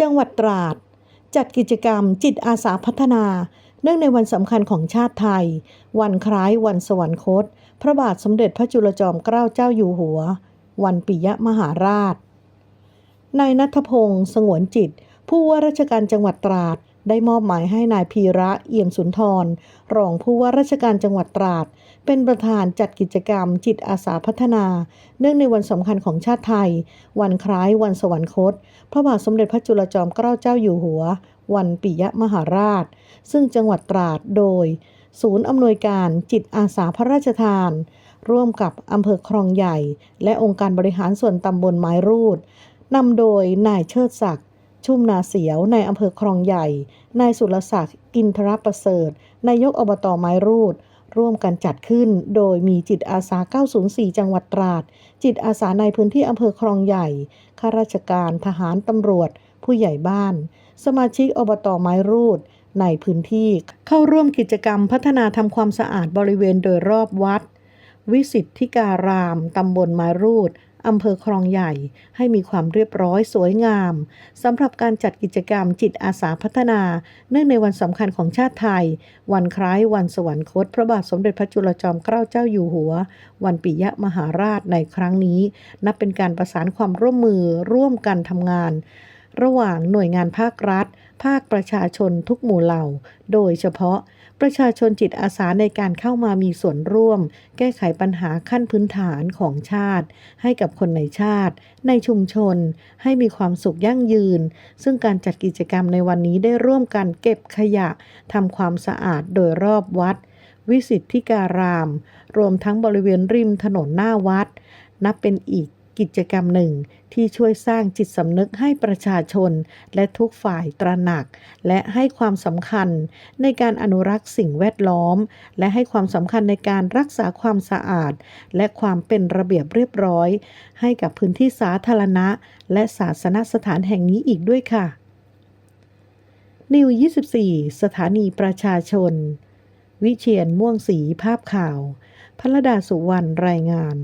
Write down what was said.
จังหวัดตราด จัดกิจกรรมจิตอาสาพัฒนา เนื่องในวันสำคัญของชาติไทย วันคล้ายวันสวรรคต พระบาทสมเด็จพระจุลจอมเกล้าเจ้าอยู่หัว วันปิยมหาราชนายนัทพงศ์สงวนจิต ผู้ว่าราชการจังหวัดตราด ได้มอบหมายให้นายพีระเอี่ยมสุนทร รองผู้ว่าราชการจังหวัดตราด เป็นประธานจัดกิจกรรมจิตอาสาพัฒนา เนื่องในวันสำคัญของชาติไทย วันคล้ายวันสวรรคต พระบาทสมเด็จพระจุลจอมเกล้าเจ้าอยู่หัว วันปิยมหาราช ซึ่งจังหวัดตราดโดย ศูนย์อำนวยการจิตอาสาพระราชทาน ร่วมกับอำเภอคลองใหญ่ และองค์การบริหารส่วนตำบลไม้รูดนำโดยนายเชิดศักดิ์ ชุ่มนาเสียวในอำเภอคลองใหญ่ นายสุรศักดิ์อินทรประเสริฐ นายกอบตไม้รูด ร่วมกันจัดขึ้นโดยมีจิตอาสา 904 จังหวัดตราด จิตอาสาในพื้นที่อำเภอคลองใหญ่ ข้าราชการ ทหาร ตำรวจ ผู้ใหญ่บ้าน สมาชิกอบตไม้รูด ในพื้นที่ เข้าร่วมกิจกรรมพัฒนาทำความสะอาดบริเวณโดยรอบวัด วิสิทธิการาม ตำบลม้รูดอำเภอคลองใหญ่ให้มีความเรียบร้อยสวยงามสำหรับการจัดกิจกรรมจิตอาสาพัฒนา เนื่องในวันสำคัญของชาติไทย วันคล้ายวันสวรรคต พระบาทสมเด็จพระจุลจอมเกล้าเจ้าอยู่หัว วันปิยมหาราชในครั้งนี้ นับเป็นการประสานความร่วมมือร่วมกันทำงาน ระหว่างหน่วยงานภาครัฐ ภาคประชาชนทุกหมู่เหล่า โดยเฉพาะ ประชาชนจิตอาสาในการเข้ามามีส่วนร่วม แก้ไขปัญหาขั้นพื้นฐานของชาติ ให้กับคนในชาติ ในชุมชน ให้มีความสุขยั่งยืน ซึ่งการจัดกิจกรรมในวันนี้ได้ร่วมกันเก็บขยะทำความสะอาดโดยรอบวัด วิสิทธิการาม รวมทั้งบริเวณริมถนนหน้าวัด นับเป็นอีก กิจกรรมหนึ่งที่ช่วยสร้างจิตสำนึกให้ประชาชน และทุกฝ่ายตระหนัก และให้ความสำคัญในการอนุรักษ์สิ่งแวดล้อม และให้ความสำคัญในการรักษาความสะอาด และความเป็นระเบียบเรียบร้อย ให้กับพื้นที่สาธารณะ และศาสนสถานแห่งนี้อีกด้วยค่ะนิว 24 สถานีประชาชน วิเชียนม่วงสีภาพข่าวพระดาสุวรรณรายงาน